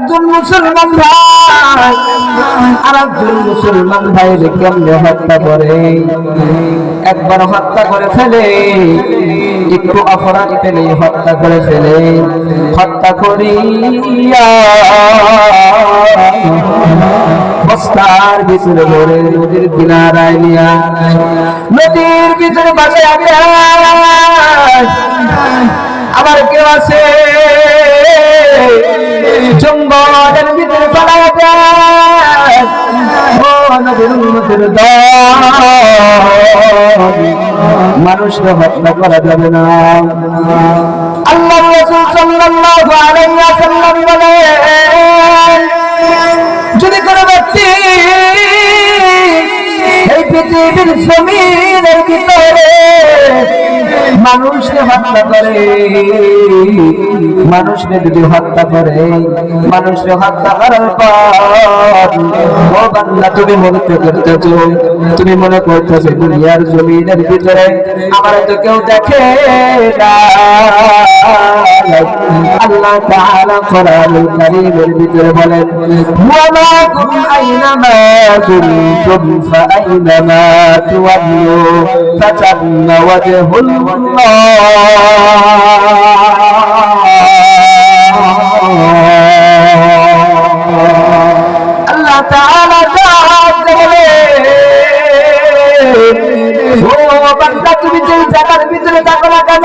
একজন মুসলমান ভাই আর একজন মুসলমান ভাই কেমনে হত্যা করে? একবার হত্যা করে ফেলে, একটু অপরাধ পেলে হত্যা করে ফেলে। হত্যা করিয়া বস্তার ভিতরে নদীর কিনারায় নিয়া নদীর ভিতরে বাসে আগে আবার কেউ আছে? জঙ্গলের ভিতরে পালায় যায় মানুষকে হত্যা করা যাবে না। আল্লাহ রাসূল সাল্লাল্লাহু আলাইহি ওয়াসাল্লাম বলেন, যদি কোনো ব্যক্তি এই পৃথিবীর জমিনের ভিতরে মানুষকে হত্যা করে, মানুষকে যদি হত্যা করে, মানুষকে হত্যা করার পর, ও তুমি মনে করতেছ, তুমি মনে করতেছ দুনিয়ার জমিনের ভিতরে আমার তো কেউ দেখে আল্লাহ ভিতরে বলেন আল্লাহ তাআলা ডাক বলে ও বান্দা তুমি যে জায়গার ভিতরে থাকো না কেন?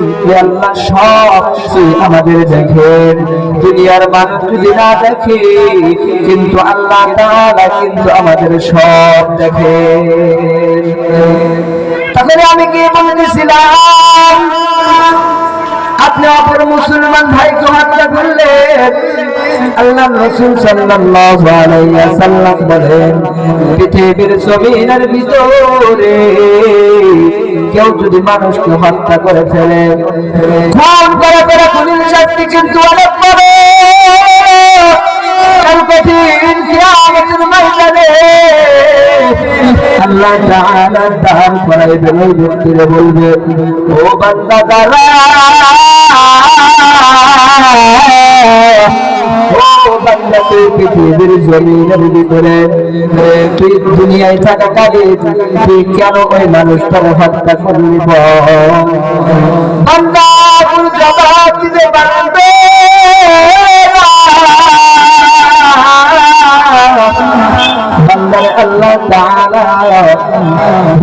আল্লাহ সব কিছু আমাদের দেখেন দুনিয়ার মানুষ না দেখে, কিন্তু আল্লাহ তাআলা কিন্তু আমাদের সব দেখে। তাহলে আমি কি বলতেছিলাম? আপনি অপর মুসলমান ভাইকে হত্যা করলেন আল্লাহ রসুল সাল্লাল্লাহু আলাইহি ওয়াসাল্লাম বলেন, পৃথিবীর জমিনের ভিতরে কেউ যদি মানুষকে হত্যা করে ফেলে, খুন করে করে খুনির শাস্তি কিন্তু অনেক বড় কাল কঠিন কিয়ামতের ময়দানে আল্লাহ তাআলা দান করাইবেন ওই ব্যক্তিরে বলবে, ও বান্দা দাঁড়া, ও বান্দা, তুই পৃথিবীর জমিনের ভিতরে, তুই দুনিয়ায় থাকা পারবে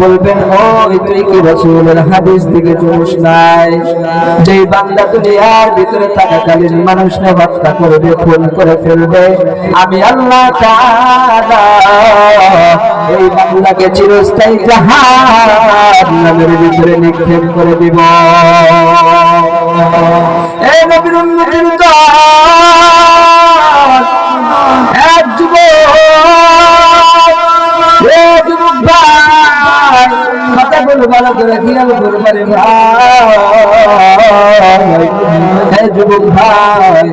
বলবেন, ওই তুই কি রাসূলের হাদিস থেকে চলিস নাই? বান্দা দুনিয়ার ভিতরে থাকাকালীন করবে করে ফেলবে। আমি আল্লাহ এই বান্দাকে চিরস্থায়ী ভিতরে নিক্ষেপ করে দিব। এক যুবক করে ভাই।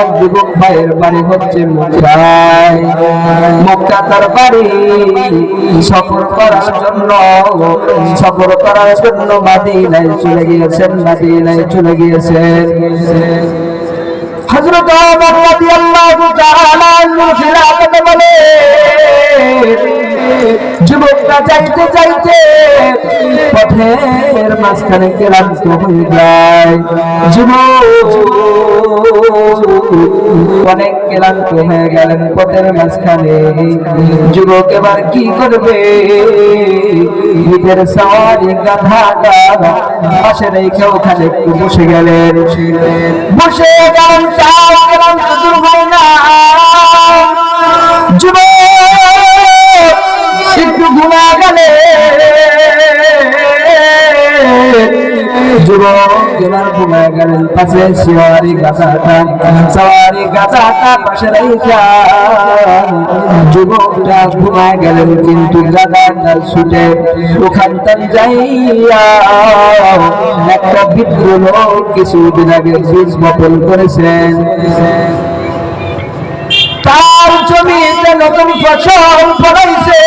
এক যুবক ভাইয়ের বাড়ি হচ্ছে মুক্তায় মুক্তা তার বাড়ি, সফর করার জন্য, সফর করার জন্য মাদিনায় চলে গিয়েছেন, মাদিনায় চলে গিয়েছেন। হযরত ওমর রাদিয়াল্লাহু তাআলা যুবকটা যাইতে যাইতে পথের মাঝখানে ক্লান্ত হয়ে যায়। যুবক, অনেক ক্লান্ত হয়ে গেলেন পথের মাঝখানে। যুবক এবার কি করবে? নিজের সওয়ারি গাধাটা পাশে রেখে ওখানে একটু বসে গেলেন। বসে গেলেন চার গেলাম দূর ঘুমায় গেলেন পাশে শিওয়ারি গাছাটা সওয়ারি গাছাটা পাশে রেখা যুবকটা ঘুমায় গেলেন, কিন্তু গাদাটা ছুটে ওখান থেকে যাইয়া একটা লোক কিছুদিন আগে বীজ বপন করেছেন। তার জমিতে নতুন ফসল ফলাইছে।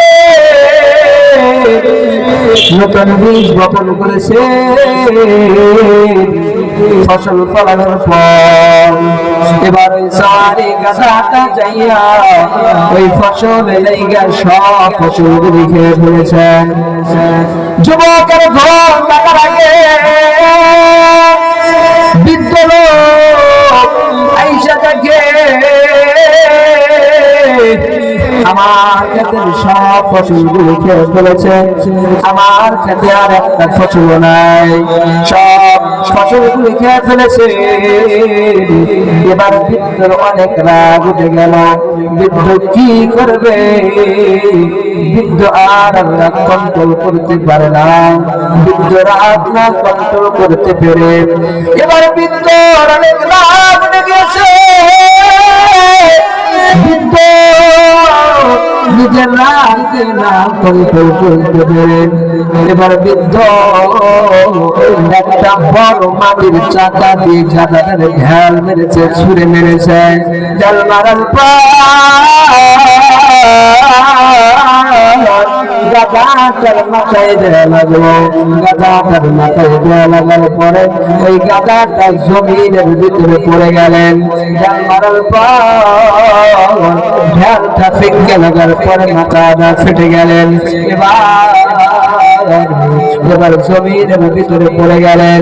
নতুন বীজ বপন করেছে। ফসল ফলানোর ফল। এবার সওয়ারি গাছাটা যাইয়া ওই ফসল লাইগা সব ফসল খেয়ে ফেলেছেন যুবকের ঘর টাকার আগে সব ফসলগুলো খেয়ে ফেলেছে। আমার ক্ষেতে আর একটা ফসল নাই। সব ফসলগুলো খেয়ে ফেলেছে। এবার বৃদ্ধর অনেক রাগ উঠে গেল। বৃদ্ধ কি করবে? বৃদ্ধ আর রাগ কন্ট্রোল করতে পারে না। বৃদ্ধ রাগ না কন্ট্রোল করতে পেরে। এবার বৃদ্ধ অনেক রাগ উঠে গেছে। বৃদ্ধ নিজের রাগকে না কন্ট্রোল করতে পেরে এবার বৃদ্ধ একটা বড় মাটির চাকা দিয়ে গাদাটারে ঢেল মেরেছে ছুড়ে মেরেছে ঢেল মারার পর গাদাটার পরে ওই গাদাটা জমিনের ভিতরে পড়ে গেলেন। ঢেল মারার পর পরে মাথাটা ফেটে গেলেন এবার এবার জমিনের ভিতরে পড়ে গেলেন।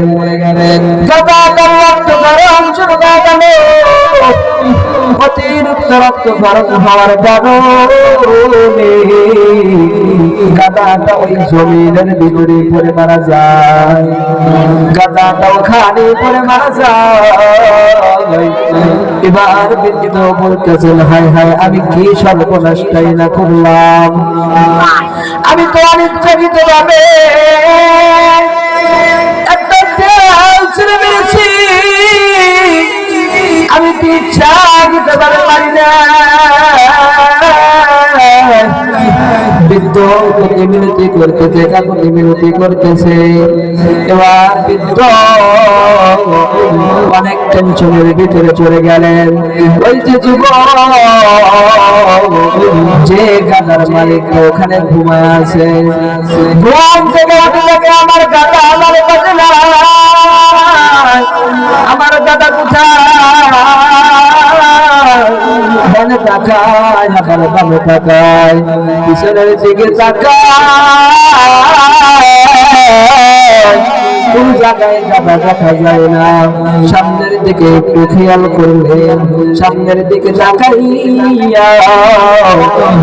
গাদাটার রক্ত গরম অতিরিক্ত রক্ত গরম হওয়ার কারণে গাদাটা ওই জমিনের ভিতরে পড়ে মারা যায়। গাদাটা ওখানে পড়ে মারা যায়। এবার বিদ্যুৎ বলতেছেন, হায় হায়, আমি কি সর্বনাশটাই না করলাম? আমি তো অনিচ্ছাকৃত ভাবে একটা দেয়াল ছিঁড়ে মেরেছি। আমি মিনতি করতেছে কাকুতি মিনতি করতেছে। এবার অনেক টেনশনের ভিতরে চলে গেলেন। ওই যুব যে গাদার মালিক ওখানে ঘুমায় আছে। ঘুম থেকে আমার গাদা আমার কাছে কোন জায়গায় যাবা দেখা যায় সামনের দিকে একটু খেয়াল করলে সামনের দিকে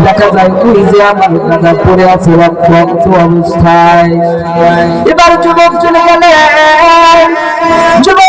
দেখা যায় তুই যে আমার দাদা পড়ে আছে রক্ত অবস্থায়। এবার যুবক চলে গেলেন। যুবক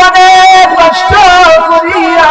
অনেক কষ্ট করিয়া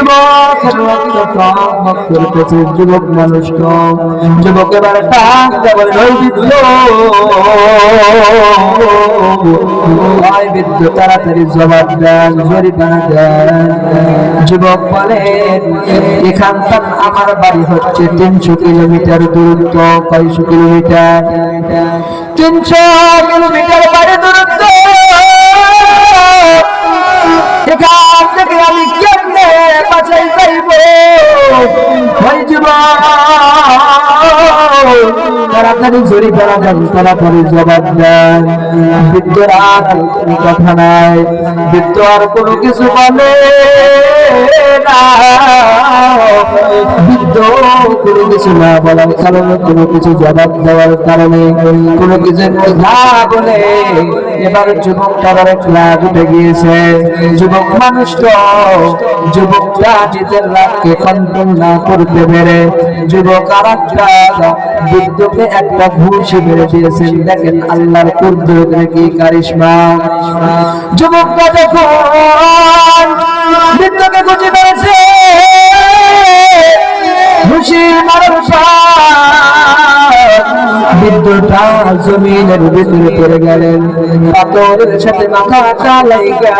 যুবক মানুষ যুবক তাড়াতাড়ি জবাব দেন, জরিমানা দেন। যুবক বলেন, এখান আমার বাড়ি হচ্ছে তিনশো কিলোমিটার দূরত্ব। কয়শো কিলোমিটার? তিনশো কিলোমিটার বাইরে দূরত্ব। জীবন তাড়াতাড়ি তাড়াতাড়ি জবাব আর কোনো কথা নাই, বৃদ্ধ আর কোনো কিছু বলে বৃদ্ধ কোনো কিছু না বলার কারণে, কোনো কিছু জবাব দেওয়ার কারণে, কোনো কিছু বলে। এবার রাগ উঠে গিয়েছে। যুবক মানুষটা যুবকটা নিজের রাগকে কন্ট্রোল না করতে পেরে যুবক আর একটা বৃদ্ধকে একটা ঘুষি মেরে দিয়েছেন। দেখেন আল্লাহর কুদ্দুরের নাকি কারিশমা। যুবকটা যখন বৃদ্ধকে ঘুষি মেরেছে ঘুষি মারার পর বিদ্যুৎটা জমিনের ভিতরে পড়ে গেলেন। পাথরের সাথে মাথাটা লাইগা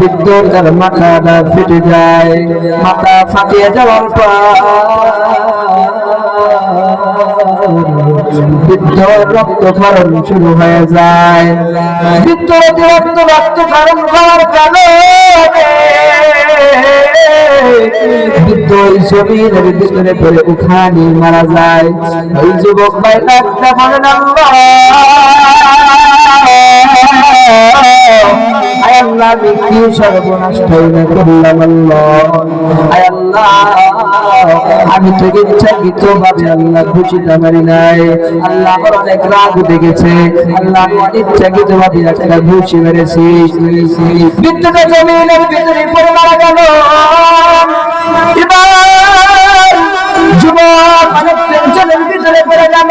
বিদ্যুৎ তার মাথাটা ফেটে যায়। মাথা ফাটিয়ে যাওয়ার পর বৃদ্ধ রক্ত ক্ষরণ শুরু হয়ে যায়। বৃদ্ধ রক্ত রক্ত ক্ষরণ হওয়ার কারণে ওই জমিনের ভিতরে পড়ে উখানি মারা যায় ওই যুবক ভাই আয় আল্লাহ কি সর্বনাশ হইলে করলাম আয় আল্লাহ আমি তো ইচ্ছাকৃত ভাবে আল্লাহ খুশিটা মারি নাই। আল্লাহ আমার অনেক রাগ দেখেছে, আল্লাহ আমি অনিচ্ছাকৃত ভাবে একটা ঘুষি মেরেছি। বিদ্যুৎ জমিনের ভিতরে পড়ে মারা গেল। যুবক অনেক টেনশনের ভিতরে পড়ে গেল।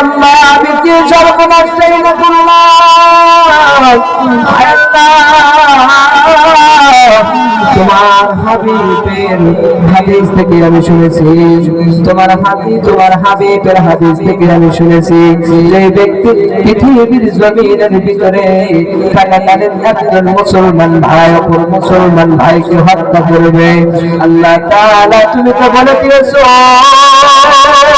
আল্লাহ আমি সর্বনাশ তোমার হাবিবের হাদিস থেকে আমি শুনেছি। তোমার হাবি, তোমার হাবিবের হাদিস থেকে আমি শুনেছি। যে ব্যক্তি পৃথিবীর জমিনের ভিতরে থাকাকালীন একজন মুসলমান ভাই, অপর মুসলমান ভাইকে হত্যা করবে। আল্লাহ তুমি তো বলে দিয়েছ।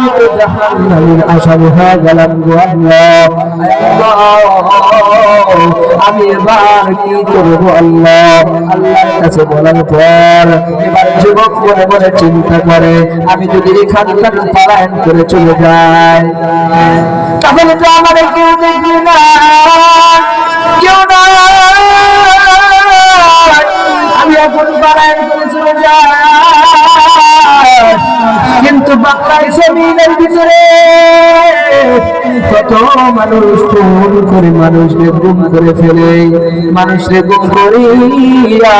হয়ে গেলাম আল্লাহ আল্লাহ, আমি এবার কি করব আল্লাহ কাছে বলার পর এবার যুবক মনে মনে চিন্তা করে আমি যদি এখান থেকে করে চলে যাই তাহলে তো আমাদের কেউ দেখবে না কেউ না আমি এখন পলায়ন করে চলে যাই। কিন্তু বাংলায় জমিনের ভিতরে কত মানুষ ফোন করে মানুষকে গুম করে ফেলে। মানুষকে গুম করিয়া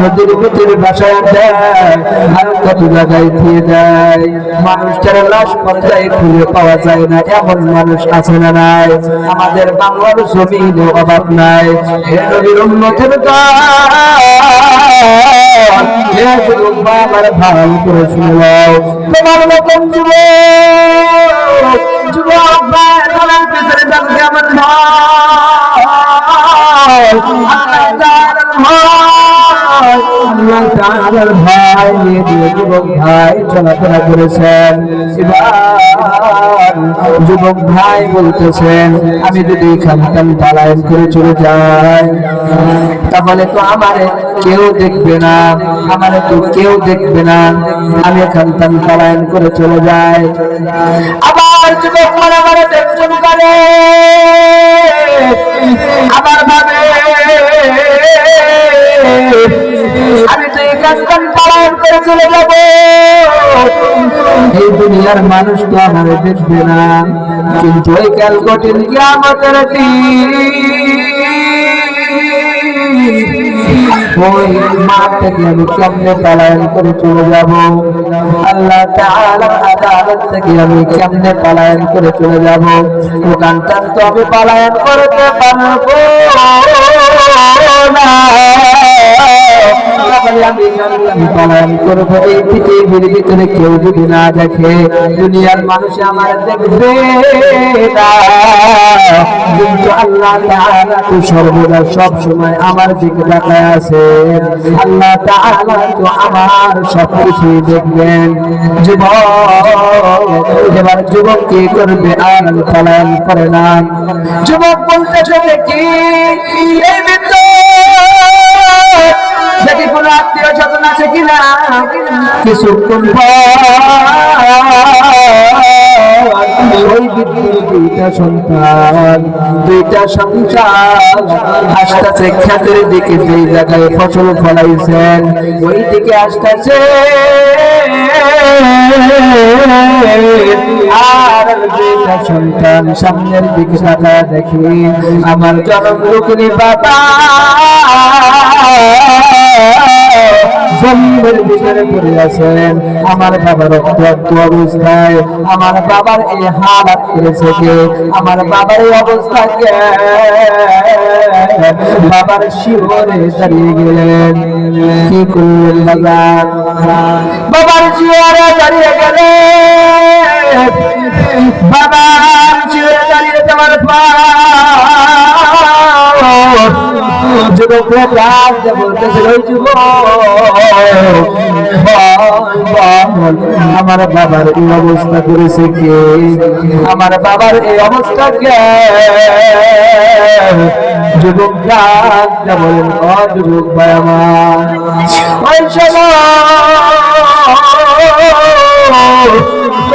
নদীর বাসায় দেয়, আর কত জায়গায় দিয়ে দেয়। মানুষটার লাশ পর্যায়ে খুঁজে পাওয়া যায় না, এমন মানুষ আছে না নাই। আমাদের বাংলার জমিন অভাব নাই। হে নবীর উন্নতির আমার ভাই করে শুনলাও তোমার মতন যুবক যুবক ভাই তোমার পিছনে যান কেমন ভাই তাআলার ভাই আল্লাহ তাআলার ভাই দিয়ে যুবক ভাই চলাফেরা করেছেন এবার যুবক ভাই বলতেছেন, আমি যদি খানখান পালায়ন করে চলে যাই, তাহলে তো আমার কেউ দেখবে না, আমার তো কেউ দেখবে না, আমি খানখান পালায়ন করে চলে যাই। আবার যুবক মনে মনে টেনশন করে আবার ভাবে, আমি তো এখান পালন করে চলে যাব। এই দুনিয়ার মানুষ তো আমার দেখবে না। কিন্তু ওই কাল কঠিন কি আমাদের ওই মাঠ থেকে আমি কেমনে পালায়ন করে চলে যাব? আল্লাহ তাআলার আদালত থেকে আমি কেমনে পালায়ন করে চলে যাব? ওখানটা তো আমি পালায়ন করতে পারব না। কেউ যদি না দেখে, দুনিয়ার মানুষ আমার দেখবে কিন্তু আল্লাহ তো সর্বদা সব আমার দিকে আল্লাহ তো আমার কিছু দেখবেন। যুবক, এবার যুবক কি করবে আর পালায়ন করে না। যুবক বলতে চলে কি দেখি কোন আত্মীয় স্বজন আছে কিনা? ফসল ফলাইছেন ওই দিকে আসতেছে। আর দুইটা সন্তান, সামনের দিকে দেখি, আমার জনম বাবা। জমিনের ভিতরে পড়ে আমার বাবার রক্তাক্ত অবস্থায়, আমার বাবার এই হালাত করেছে কে? আমার বাবার এই অবস্থাকে বাবার শিবরে দাঁড়িয়ে গেলেন। কি করলেন বাজার বাবার শিবরে দাঁড়িয়ে গেলেন। বাবার শিবরে দাঁড়িয়ে তোমার পা যুবক রাজ বলতেছে ওই আমার বাবার এই অবস্থা করেছে কে? আমার বাবার এই অবস্থা কে? যুবক সময়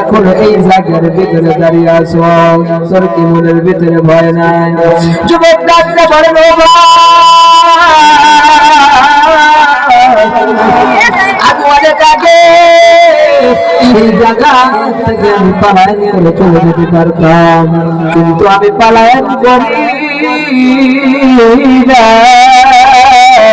এখন এই জায়গার ভিতরে দাঁড়িয়ে আছো। তোর কি মনের ভিতরে ভয় নাই। যুবক ডাকতে পারেন ও আগে সেই জায়গা থেকে আমি পালায়ন করে চলে যেতে কিন্তু আমি না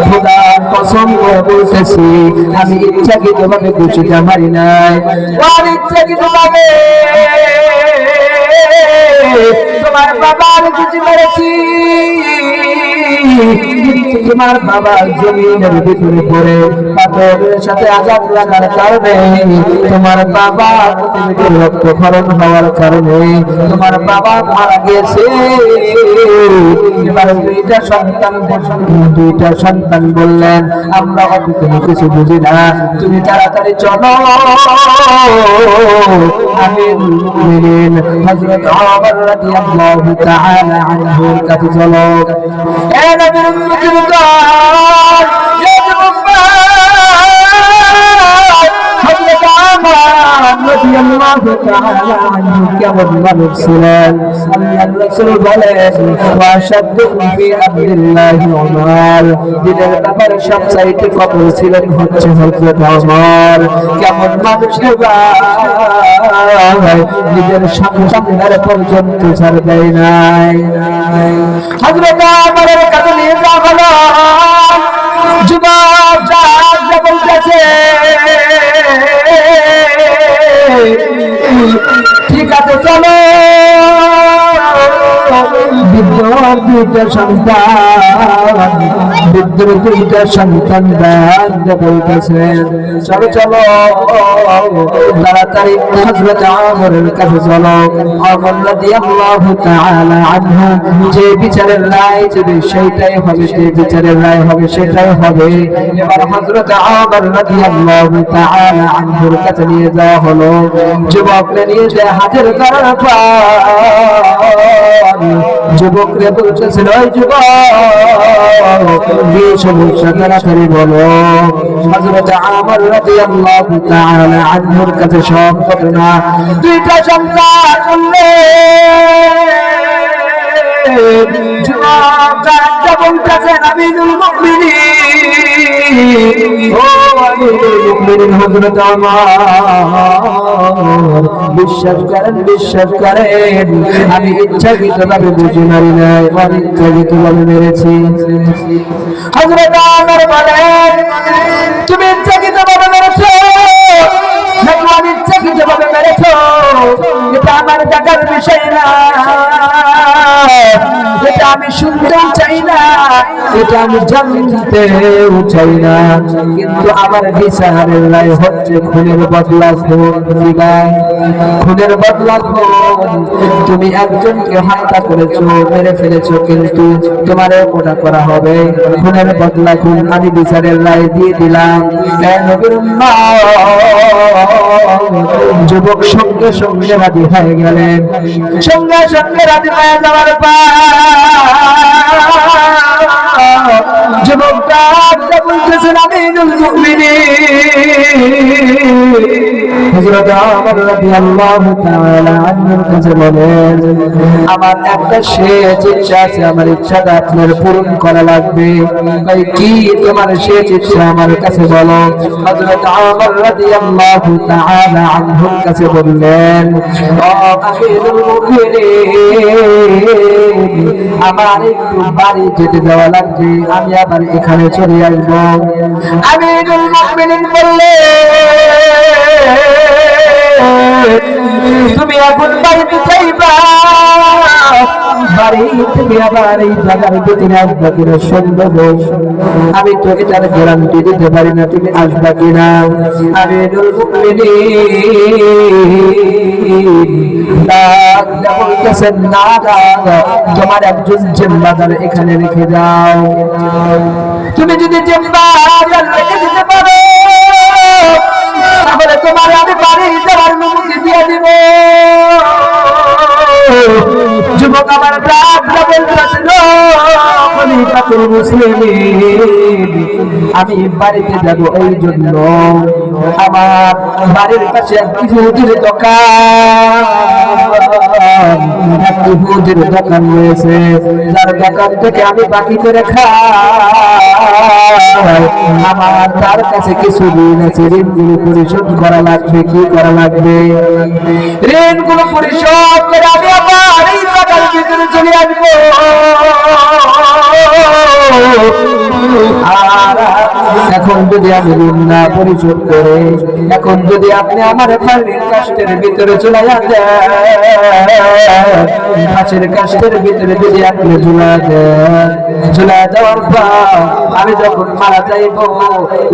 খোদার কসম করে বলতেছি আমি ইচ্ছাকৃত ভাবে ঘুষিটা মারি নাই। আর ইচ্ছাকৃত ভাবে তোমার বাবার কিছু মেরেছি তোমার বাবার জমিনের ভিতরে পড়ে, পাথরের সাথে আজাদ লাগার কারণে তোমার বাবা প্রতিদিন রক্তক্ষরণ হওয়ার কারণে তোমার বাবা মারা গেছে। দুইটা সন্তান দুইটা সন্তান বললেন, আমরা অত কোনো কিছু বুঝি না, তুমি তাড়াতাড়ি চলো। মুমিনিন হযরত ওমর রাদিয়াল্লাহু তাআলা আনহুর কাছে চলো এ নবীর উম্মতের দল রাদিয়াল্লাহু তাআলা আনহু কেমন মানুষ ছিলেন আল্লাহর রাসূল বলেন ফি কেমন মানুষ ভাই নিজের সন্তানদের পর্যন্ত ছাড় দেয় নাই হযরত ওমরের ঠিক আছে চলো। বিদ্রোহ দুইটা সন্তান বিদ্রোহ দুইটা সন্তান ব্যাগ বলতেছেন চলো চলো তাড়াতাড়ি হযরত আমরের কাছে চলো আমর রাদিয়াল্লাহু তাআলা আনহু যে বিচারের রায় দেবে সেটাই হবে যে বিচারের রায় হবে সেটাই হবে এবার হযরত আমর রাদিয়াল্লাহু তাআলা আনহুর কাছে নিয়ে যাওয়া হলো যুবককে নিয়ে যে হাজির করার পর যুবকরে বলতেছিল ওই যুবক কি সমস্যা তাড়াতাড়ি বলো? হযরত আমর রাদিয়াল্লাহু তাআলা আনহুর কাছে সব ঘটনা দুইটা সন্তান বললেন বিশ্বাস করেন বিশ্বাস করেন আমি ইচ্ছাকৃত ভাবে বুঝি মারি নাই অনিচ্ছাকৃত ভাবে মেরেছি হযরত আমার বলেন তুমি ইচ্ছাকৃত ভাবে মেরেছো। নাকি অনিচ্ছাকৃত ভাবে মেরেছো, এটা আমার দেখার বিষয় না। এটা আমি শুনতেও চাই না, এটা আমি জানতেও চাই না। কিন্তু আমার বিচারের রায় হচ্ছে খুনের বদলা খুন খুনের বদলা খুন, তুমি একজনকে হত্যা করেছ, মেরে ফেলেছো, কিন্তু তোমার ওটা করা হবে। খুনের বদলা খুন আমি বিচারের রায় দিয়ে দিলাম। যুবক সঙ্গে সঙ্গে রাজি হয়ে গেলেন। সঙ্গে সঙ্গে রাজি হয়ে যাওয়ার পর যুবকটা বলতেছেন আমি হযরত ওমর রাদিয়াল্লাহু তাআলা আনহুর কাছে বলেন, আমার একটা শেষ ইচ্ছা আছে, আমার ইচ্ছাটা আপনার পূরণ করা লাগবে। ভাই কি তোমার শেষ ইচ্ছা আমার কাছে বলো? কাছে বললেন আমার একটু বাড়ি যেতে যাওয়া লাগবে, আমি আবার এখানে চলে আসব। আমি বললে, তুমি এখন বাড়িতে যাইবা বাড়ি থেকে আবার এই জায়গার ভিতরে আসবা কিনা সন্দেহ আমি তো এটার গ্যারান্টি দিতে পারি না, তুমি আসবা কিনা? আমি বলতেছেন না তোমার একজন জিম্মাদার এখানে রেখে যাও। তুমি যদি জিম্মাদার রেখে দিতে পারো, তাহলে তোমার আমি বাড়ি যাওয়ার অনুমতি দিয়ে দিব। আমার খলিফাতুল মুসলিমিন। আমি বাড়িতে জন্য আমার বাড়ির কাছে দোকান। এক ইহুদির দোকান রয়েছে। দোকান থেকে আমি আমার তার কাছে কিছু ঋণ আছে। পরিশোধ করা লাগবে, কি করা লাগবে? ঋণগুলো পরিশোধ করে আমি এই টাকার ভিতরে চলে আসব। এখন যদি আমি ঋণ না পরিশোধ করে, এখন যদি আপনি আমার ফাঁসির কাষ্টের ভিতরে চলে যান ফাঁসির কাষ্টের ভিতরে যদি আপনি ঝুলা দেন ঝুলা দেওয়ার আমি যখন মারা যাইব,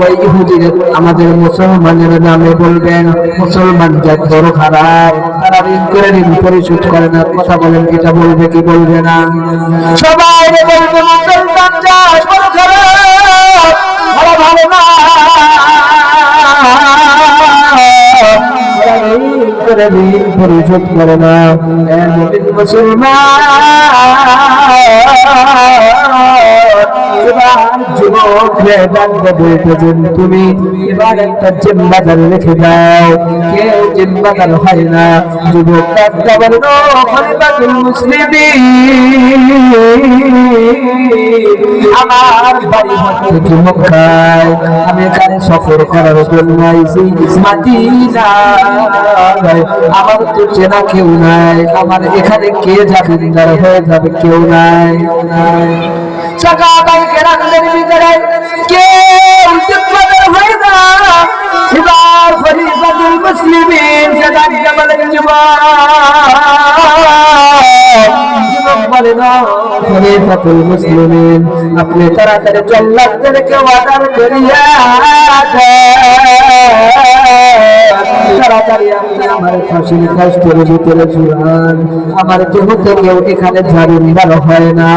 ওই ইহুদির আমাদের মুসলমানের নামে বলবেন, মুসলমান জাত বড় খারাপ তারা ঋণ করে ঋণ পরিশোধ করে না কথা বলেন, এটা বলবে কি বলবে না? সবাই বলবে, মুসলমান জাত বড় খারাপ ভালো ভালো না। করে দিন পরিশোধ করে না মুসলমান। তুমি, এবার একটা জিম্মাদার আমার বাড়ি হচ্ছে মক্কায় আমি এখানে সফর করার জন্য আইছি মাদিনায় আমার তো চেনা কেউ নাই, আমার এখানে কে জামিনদার হয়ে যাবে কেউ নাই। কেউ আপনি তাড়াতাড়ি জল্লাদদেরকে আমার ফাঁসির কষ্টের ভিতরে কেউ এখানে ঝাড়িন্দার হয় না।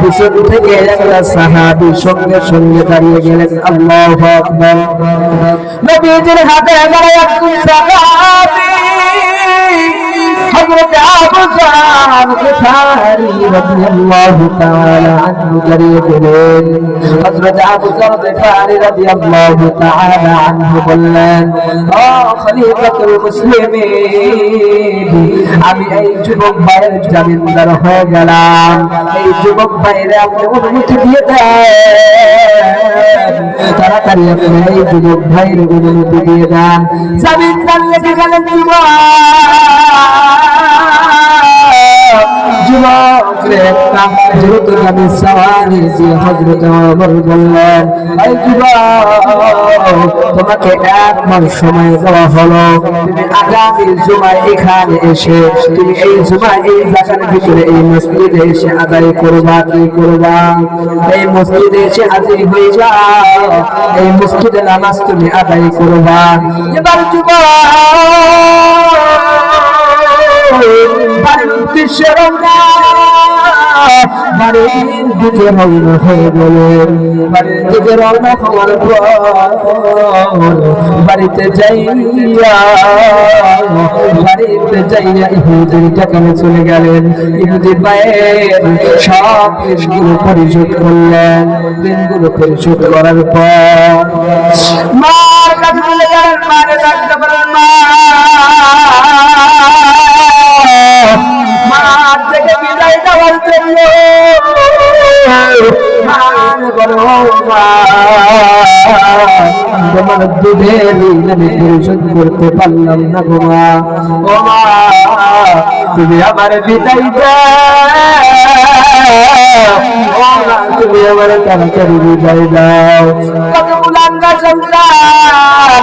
পিছন থেকে একটা সাহাবি সঙ্গে সঙ্গে দাঁড়িয়ে গেলেন। আল্লাহ আকবার। নবীজির হাতে গেলে একজন حضرت أبو جعفر غفاري رضي الله تعالى عنه قريب حضرت أبو ذر غفاري رضي الله تعالى عنه বললেন ও খলিফাতুল মুসলিমিন আমি এই যুবক ভাইয়ের জামিনদার হয়ে গেলাম এই যুবক ভাইয়ের আপনি অনুমতি দিয়ে দেন তাড়াতাড়ি আপনি এই যুবক ভাইয়ের অনুমতি দিয়ে দেন জামিনদার লেগে গেলেন যুবক যুবকরে একটা যে তোমাকে এক মাস সময় দেওয়া হলো। তুমি আগামী জুমায় এখানে এসে, তুমি এই জুমায় এই জায়গার ভিতরে এই মসজিদে এসে আদায় করবা, কি করবা? এই মসজিদে এসে হাজির হয়ে যাও। এই মসজিদে নামাজ তুমি আদায় করবা। এবার যুবক দিকে হয়ে দিকে বাড়িতে যাইয়া বাড়িতে যাইয়া ইহুদির চলে গেলেন ইহুদি পায়ের সব ঋণগুলো পরিশোধ করলেন ঋণগুলো পরিশোধ করার পর মা মার থেকে বিদায় দেওয়ার জন্য তোমার দুধের আমি পরিশোধ করতে পারলাম না গো মা। ও মা, তুমি আমার বিদায় তুমি আমার তাড়াতাড়ি বিদায় দাও। কত মুলাঙ্গা সন্তান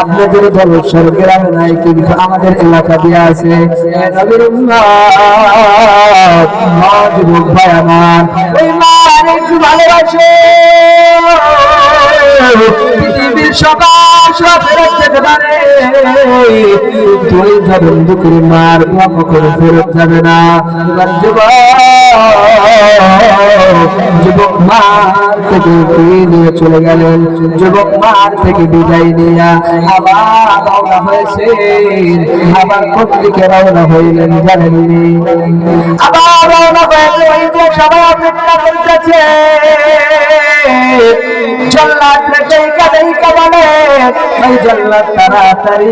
আপনাদের দল গ্রামে নাই কিন্তু আমাদের এলাকা দিয়ে আছে। নবীর ভালোবাসে। ধরুন মার কখনো ফেরত যাবে না। যুবক মার থেকে নিয়ে চলে গেলেন। যুবক মার থেকে বিদায় নিয়ে আবার হইলেন জানেননি আবার রওনা হয়েছে ওই যে সবাই অপেক্ষা কাবালে ওই জল্লাদ তাড়াতাড়ি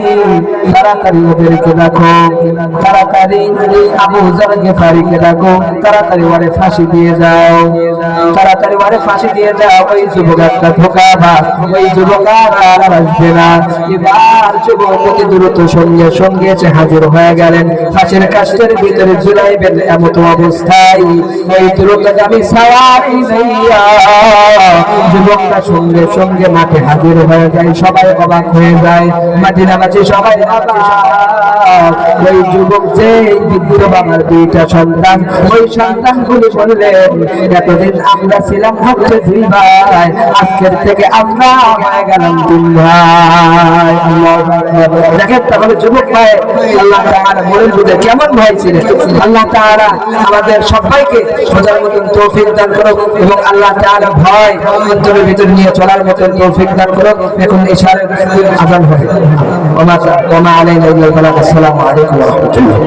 তাড়াতাড়ি ওদেরকে দেখো তাড়াতাড়ি আবু জরকে ফারিকে দেখো তাড়াতাড়ি ওরে ফাঁসি দিয়ে যাও। তাড়াতাড়ি ওরে ফাঁসি দিয়ে দাও ওই যুবক একটা ধোকা বা ওই যুবক আর আসবে না এবার যুবক অতি দ্রুত সঙ্গে সঙ্গে হাজির হয়ে গেলেন। ফাঁসির কাষ্টের ভিতরে ঝুলাইবেন এমত অবস্থায়। ওই দ্রুতগামী সাওয়ারি লইয়া যুবকটা সঙ্গে সঙ্গে মাঠে হাজির হয়ে যায়, সবাই অবাক হয়ে যায়। মাটিনাবাসী সবাই ওই যুবক যে বৃদ্ধ বাবার দুইটা সন্তান, ওই সন্তান গুলি বললেন, এতদিন আমরা ছিলাম হচ্ছে দুই ভাই। আজকের থেকে আমরা হয়ে গেলাম তিন ভাই। দেখেন তাহলে যুবক ভাই, আল্লাহ বলেন বুঝে কেমন ভাই ছিলেন আল্লাহ তাআলা আমাদের সবাইকে বোঝার মতন তৌফিক দান করুক এবং আল্লাহ তাআলা ভয় অন্তরের ভিতর নিয়ে চলার মতন তৌফিক দান করুক। এখন ইশারে আজান হয় ওমা আলাইনা আসসালামু আলাইকুম ওয়া রাহমাতুল্লাহ।